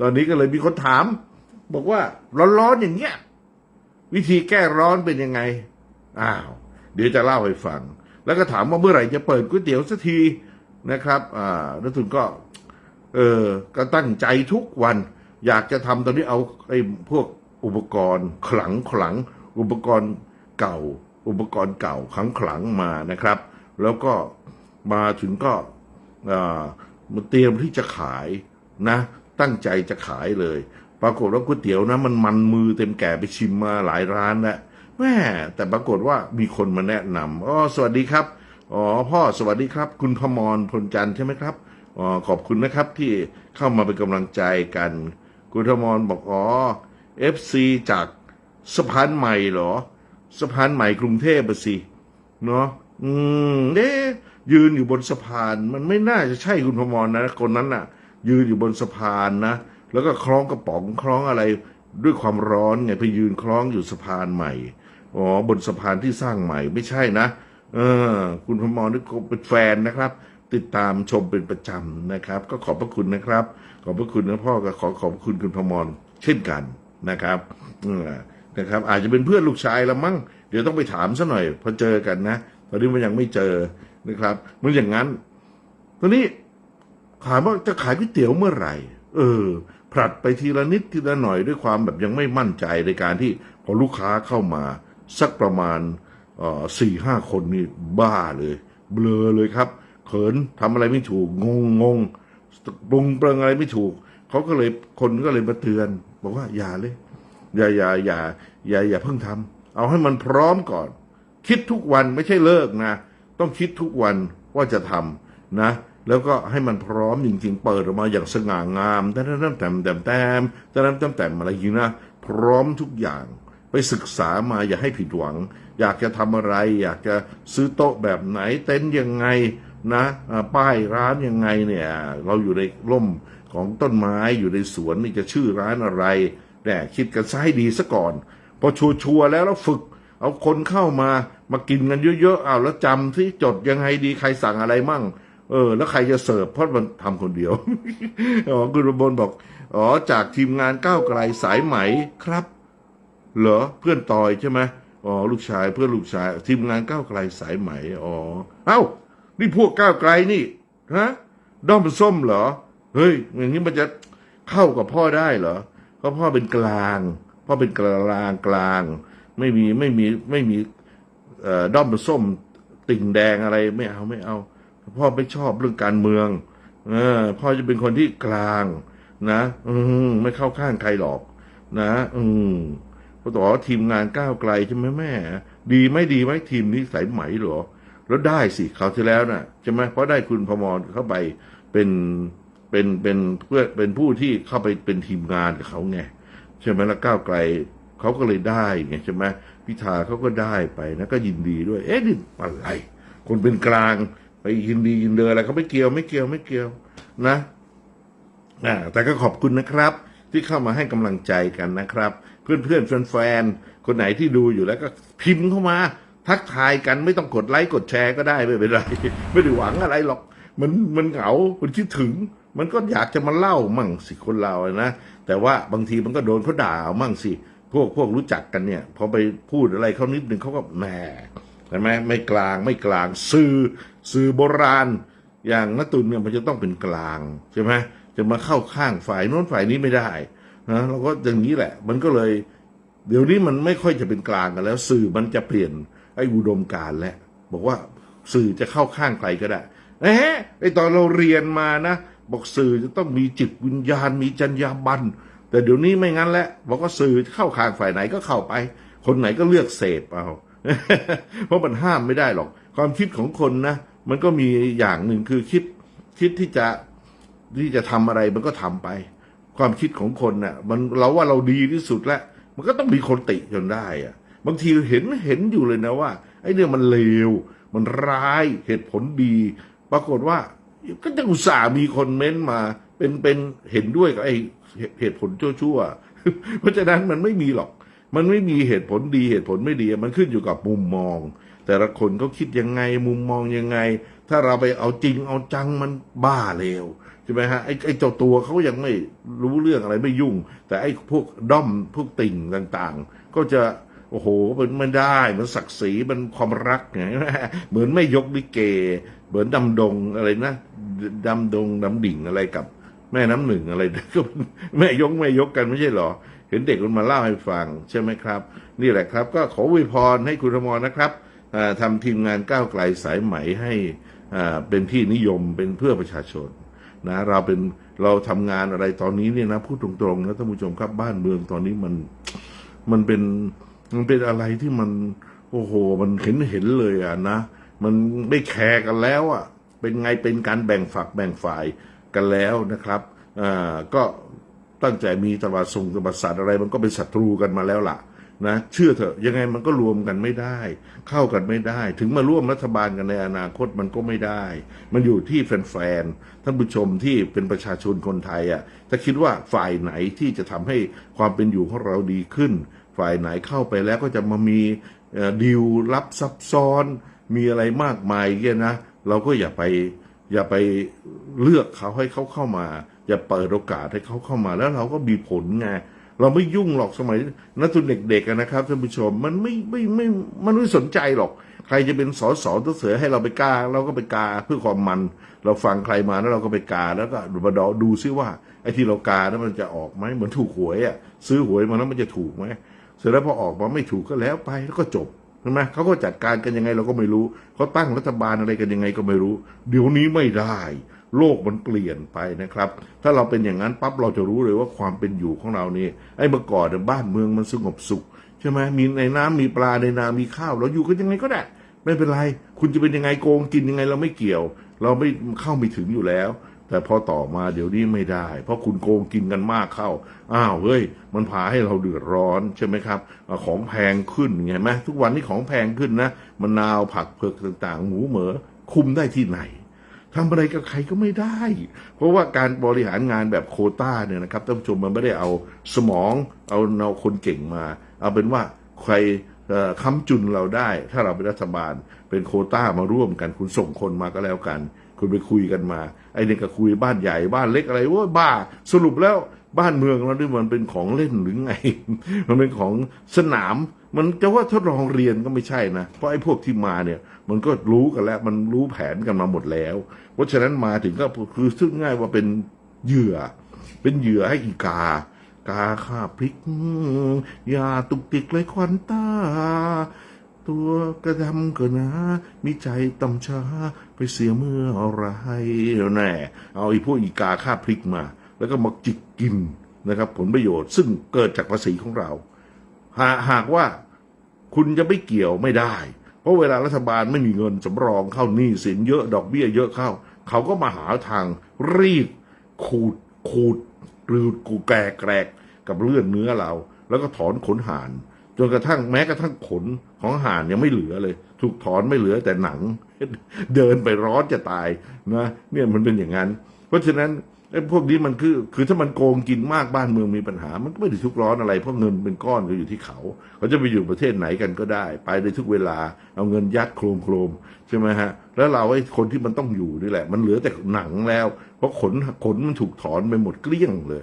ตอนนี้ก็เลยมีคนถาม บอกว่าร้อนๆอย่างเงี้ย วิธีแก้ร้อนเป็นยังไง อ้าว เดี๋ยวจะเล่าให้ฟัง แล้วก็ถามว่าเมื่อไหร่จะเปิดก๋วยเตี๋ยวสักทีนะครับ อ่านักทุนก็ เออก็ตั้งใจทุกวัน อยากจะทำตอนนี้เอาไอ้พวกอุปกรณ์ขลังขลัง อุปกรณ์เก่า อุปกรณ์เก่าขลังขลังมานะครับ แล้วก็มาถึงก็อ่ามาเตรียมที่จะขายนะ ตั้งใจจะขายเลย ปรากฏว่าก๋วยเตี๋ยวนะมันมันมือเต็มแก่ไปชิมมาหลายร้านแล้วแม่แต่ปรากฏว่ามีคนมาแนะนำอ๋อสวัสดีครับอ๋อพ่อสวัสดีครับ คุณพมรพลจันทร์ใช่ไหมครับอ๋อขอบคุณนะครับที่เข้ามาเป็นกำลังใจกัน คุณพมรบอกอ๋อเอฟซีจากสะพานใหม่เหรอสะพานใหม่กรุงเทพอะสิเนาะอืมเอ๊ยืนอยู่บนสะพานมันไม่น่าจะใช่คุณพมรนะคนนั้นน่ะ ยืนอยู่บนสะพานนะ แล้วก็คล้องกระป๋องคล้องอะไรด้วยความร้อนไงไปยืนคล้องอยู่สะพานใหม่อ๋อบนสะพานที่สร้างใหม่ไม่ใช่นะ เออ คุณพมรนี่ก็เป็นแฟนนะครับ ติดตามชมเป็นประจำนะครับ ก็ขอบพระคุณนะครับ ขอบพระคุณนะพ่อก็ขอขอบพระคุณคุณพมรเช่นกันนะครับนะครับ อาจจะเป็นเพื่อนลูกชายละมั้งเดี๋ยวต้องไปถามซะหน่อยพอเจอกันนะตอนนี้มันยังไม่เจอนะครับ มันอย่างนั้นตอนนี้ ถามว่าจะขายก๋วยเตี๋ยวเมื่อไหร่ เออผลัดไปทีละนิดทีละหน่อยด้วยความแบบยังไม่มั่นใจในการที่พอลูกค้าเข้ามาสักประมาณสี่ห้าคนนี่บ้าเลย เบลอเลยครับ เขินทำอะไรไม่ถูกงงงงปรุงเปรงอะไรไม่ถูกเขาก็เลยคนก็เลยมาเตือน บอกว่าอย่าเลย อย่าอย่าอย่าอย่าอย่าเพิ่งทำเอาให้มันพร้อมก่อน คิดทุกวันไม่ใช่เลิกนะ ต้องคิดทุกวันว่าจะทำนะ แล้วก็ให้มันพร้อมจริงๆ เปิดออกมาอย่างสง่างามแต่แต่แต่แต่แต่แต่แต่แต่แต่อะไรอย่างนี้นะพร้อมทุกอย่างไปศึกษามาอย่าให้ผิดหวัง อยากจะทำอะไร อยากจะซื้อโต๊ะแบบไหนเต็นท์ยังไงนะป้ายร้านยังไงเนี่ยเราอยู่ในร่มของต้นไม้อยู่ในสวนนี่จะชื่อร้านอะไรเนี่ยคิดกันซะให้ดีซะก่อน พอชัวร์แล้วแล้วฝึก เอาคนเข้ามามากินกันเยอะๆเอาแล้วจำที่จดยังไงดีใครสั่งอะไรมั่ง เออ แล้วใครจะเสิร์ฟเพราะมันทำคนเดียวอ๋อคุณระบนบอก อ๋อ จากทีมงานก้าวไกลสายไหมครับ เหรอเพื่อนตอยใช่ไหมอ๋อลูกชายเพื่อนลูกชาย ทีมงานก้าวไกลสายไหมอ๋อเอ้า นี่พวกก้าวไกลนี่ฮะด้อมส้มเหรอ เฮ้ยอย่างนี้มันจะเข้ากับพ่อได้เหรอเพราะพ่อเป็นกลาง พ่อเป็นกลางกลาง ไม่มีไม่มีไม่มีด้อมส้มติ่งแดงอะไรไม่เอาไม่เอา พ่อไม่ชอบเรื่องการเมือง เออ พ่อจะเป็นคนที่กลาง นะอืมไม่เข้าข้างใครหรอก นะ อืมพ่อต่อทีมงานก้าวไกลใช่ไหมแม่ ดีไม่ดีไหมทีมนี้สายไหมหรอ แล้วได้สิคราวที่แล้วน่ะใช่ไหมเพราะได้คุณพมรเข้าไปเป็นเป็นเป็นเพื่อเป็นผู้ที่เข้าไปเป็นทีมงานกับเขาไงใช่ไหมแล้วก้าวไกลเขาก็เลยได้ไงใช่ไหมพิธาเขาก็ได้ไปนะก็ยินดีด้วย เอ๊ะนี่อะไรคนเป็นกลาง ไปยินดียินเดออะไรเขาไม่เกี่ยวไม่เกี่ยวไม่เกี่ยวนะอ่าแต่ก็ขอบคุณนะครับ ที่เข้ามาให้กำลังใจกันนะครับ เพื่อนเพื่อนๆแฟนๆคนไหนที่ดูอยู่แล้วก็พิมพ์เข้ามา ทักทายกันไม่ต้องกดไลค์กดแชร์ก็ได้ไม่เป็นไรไม่ได้หวังอะไรหรอก มันมันเหงามันคิดถึง มันก็อยากจะมาเล่ามั่งสิคนเรานะแต่ว่าบางทีมันก็โดนเขาด่าเอามั่งสิพวกพวกรู้จักกันเนี่ยพอไปพูดอะไรเขานิดหนึ่งเขาก็แหมเห็นไหมไม่กลางไม่กลางสื่อ สื่อโบราณ อย่างนัตุนเนี่ยมันจะต้องเป็นกลางใช่ไหมจะมาเข้าข้างฝ่ายโน้นฝ่ายนี้ไม่ได้นะเราก็อย่างนี้แหละ มันก็เลย เดี๋ยวนี้มันไม่ค่อยจะเป็นกลางกันแล้ว สื่อมันจะเปลี่ยนไอ้อุดมการแล้ว บอกว่าสื่อจะเข้าข้างใครก็ได้เอ๊ะไอตอนเราเรียนมานะบอกสื่อจะต้องมีจิตวิญญาณมีจรรยาบรรณแต่เดี๋ยวนี้ไม่งั้นแล้วบอกว่าสื่อเข้าข้างฝ่ายไหนก็เข้าไป คนไหนก็เลือกเสพเอาเพราะมันห้ามไม่ได้หรอก ความคิดของคนนะ มันก็มีอย่างหนึ่งคือคิดคิดที่จะที่จะทำอะไรมันก็ทำไป ความคิดของคนน่ะ มันเราว่าเราดีที่สุดแล้วมันก็ต้องมีคนติจนได้อะบางทีเห็นเห็นอยู่เลยนะว่าไอ้เนี่ยมันเลวมันร้ายเหตุผลดี ปรากฏว่า ก็จะอุตส่าห์มีคนเม้นต์มา เป็นเป็นเห็นด้วยกับไอ้เหตุผลชั่วๆเพราะฉะนั้นมันไม่มีหรอก มันไม่มีเหตุผลดีเหตุผลไม่ดี มันขึ้นอยู่กับมุมมอง แต่ละคนเขาคิดยังไงมุมมองยังไง ถ้าเราไปเอาจริงเอาจังมันบ้าเลวใช่ไหมฮะไอ้ไอ้เจ้าตัวเขายังไม่รู้เรื่องอะไรไม่ยุ่ง แต่ไอ้พวกด้อมพวกติ่งต่างๆ ก็จะโอ้โหมันไม่ได้มือนศักดิ์ศรีมันความรักไงเหมือนไม่ยกลิเก เหมือนดำดงอะไรนะดำดงดำดิ่งอะไรกับแม่น้ำหนึ่งอะไรก็แม่ยกแม่ยกกันไม่ใช่เหรอ เห็นเด็กมันมาเล่าให้ฟัง ใช่ไหมครับ นี่แหละครับ ก็ขอวยพรให้คุณธมรนะครับ ทำทีมงานก้าวไกลสายไหมให้เป็นที่นิยมเป็นเพื่อประชาชนนะเราเป็นเราทำงานอะไรตอนนี้เนี่ยนะพูดตรงๆนะท่านผู้ชมครับบ้านเมืองตอนนี้มันมันเป็นมันเป็นอะไรที่มันโอ้โห มันเห็นเห็นเลยอะนะมันไม่แคร์กันแล้วอะเป็นไงเป็นการแบ่งฝักแบ่งฝ่ายกันแล้วนะครับอ่าก็ตั้งใจมีตบาทรงตบาสัตว์อะไรมันก็เป็นศัตรูกันมาแล้วล่ะ นะเชื่อเถอะยังไงมันก็รวมกันไม่ได้ เข้ากันไม่ได้ ถึงมาร่วมรัฐบาลกันในอนาคตมันก็ไม่ได้ มันอยู่ที่แฟนๆท่านผู้ชมที่เป็นประชาชนคนไทยอะจะคิดว่าฝ่ายไหนที่จะทำให้ความเป็นอยู่ของเราดีขึ้น ฝ่ายไหนเข้าไปแล้วก็จะมามีดีลลับซับซ้อน มีอะไรมากมายเงี้ยนะเราก็อย่าไปอย่าไปเลือกเขาให้เขาเข้ามา อย่าเปิดโอกาสให้เขาเข้ามาแล้วเราก็มีผลไง เราไม่ยุ่งหรอกสมัยนักทุนเด็กๆนะครับท่านผู้ชมมันไม่ไม่ไม่มันไม่สนใจหรอก ใครจะเป็นสอสอตัวเสือให้เราไปกาเราก็ไปกาเพื่อความมัน เราฟังใครมาแล้วเราก็ไปกาแล้วก็ดูมาดอดูซิว่าไอ้ที่เรากาแล้วมันจะออกไหมเหมือนถูกหวยอะซื้อหวยมาแล้วมันจะถูกไหมเสร็จแล้วพอออกมาไม่ถูกก็แล้วไปแล้วก็จบใช่ไหมเขาก็จัดการกันยังไงเราก็ไม่รู้เขาตั้งรัฐบาลอะไรกันยังไงก็ไม่รู้ เดี๋ยวนี้ไม่ได้ โลกมันเปลี่ยนไปนะครับ ถ้าเราเป็นอย่างนั้นปั๊บเราจะรู้เลยว่าความเป็นอยู่ของเรานี่ไอ้เมื่อก่อนบ้านเมืองมันสงบสุขใช่ไหมมีในน้ำมีปลาในนามีข้าวเราอยู่กันยังไงก็ได้ ไม่เป็นไร คุณจะเป็นยังไงโกงกินยังไงเราไม่เกี่ยว เราไม่เข้าไม่ถึงอยู่แล้ว แต่พอต่อมาเดี๋ยวนี้ไม่ได้ เพราะคุณโกงกินกันมากเข้าอ้าวเฮ้ย มันพาให้เราเดือดร้อนใช่ไหมครับ ของแพงขึ้นเห็นไหมทุกวันนี้ของแพงขึ้นนะมะนาวผักเผือกต่างๆ หมูเหมอคุมได้ที่ไหน ทำอะไรกับใครก็ไม่ได้ เพราะว่าการบริหารงานแบบโคต้าเนี่ยนะครับท่านผู้ชมมันไม่ได้เอาสมองเอาเอาคนเก่งมา เอาเป็นว่าใครค้ำจุนเราได้ ถ้าเราเป็นรัฐบาล เป็นโคต้ามาร่วมกัน คุณส่งคนมาก็แล้วกัน คุณไปคุยกันมา ไอ้เนี่ยก็คุยบ้านใหญ่บ้านเล็กอะไรว่าบ้าสรุปแล้วบ้านเมืองเราด้วยมันเป็นของเล่นหรือไง มันเป็นของสนาม มันจะว่าทดลองเรียนก็ไม่ใช่นะ เพราะไอ้พวกที่มาเนี่ย มันก็รู้กันแล้ว มันรู้แผนกันมาหมดแล้ว เพราะฉะนั้นมาถึงก็คือซึ่งง่ายว่าเป็นเหยื่อ เป็นเหยื่อให้อีกา กาข้าพริกยาตุกติกเลยควันตา ตัวกระดำก็นะ มีใจต่ำช้าไปเสียเมื่ออะไรแน่เอาไอ้พวกอีกาค่าพริกมา แล้วก็มาจิกกินนะครับ ผลประโยชน์ซึ่งเกิดจากภาษีของเรา หาหากว่าคุณจะไม่เกี่ยวไม่ได้ เพราะเวลารัฐบาลไม่มีเงินสำรองเข้าหนี้สินเยอะดอกเบี้ยเยอะเข้า เขาก็มาหาทางรีดขูดขูดหรือกูแกรกแกรกกับเลือดเนื้อเรา แล้วก็ถอนขนห่านจนกระทั่งแม้กระทั่งขนของห่านยังไม่เหลือเลย ถูกถอนไม่เหลือแต่หนัง เดินไปร้อนจะตายนะ เนี่ยมันเป็นอย่างนั้น เพราะฉะนั้น ไอ้พวกนี้มันคือ คือถ้ามันโกงกินมากบ้านเมืองมีปัญหา มันก็ไม่ได้ทุกร้อนอะไร เพราะเงินเป็นก้อนก็อยู่ที่เขา เขาจะไปอยู่ประเทศไหนกันก็ได้ ไปได้ทุกเวลา เอาเงินยัดโครมโครมใช่ไหมฮะ แล้วเราไอ้คนที่มันต้องอยู่นี่แหละ มันเหลือแต่หนังแล้ว เพราะขนขนมันถูกถอนไปหมดเกลี้ยงเลย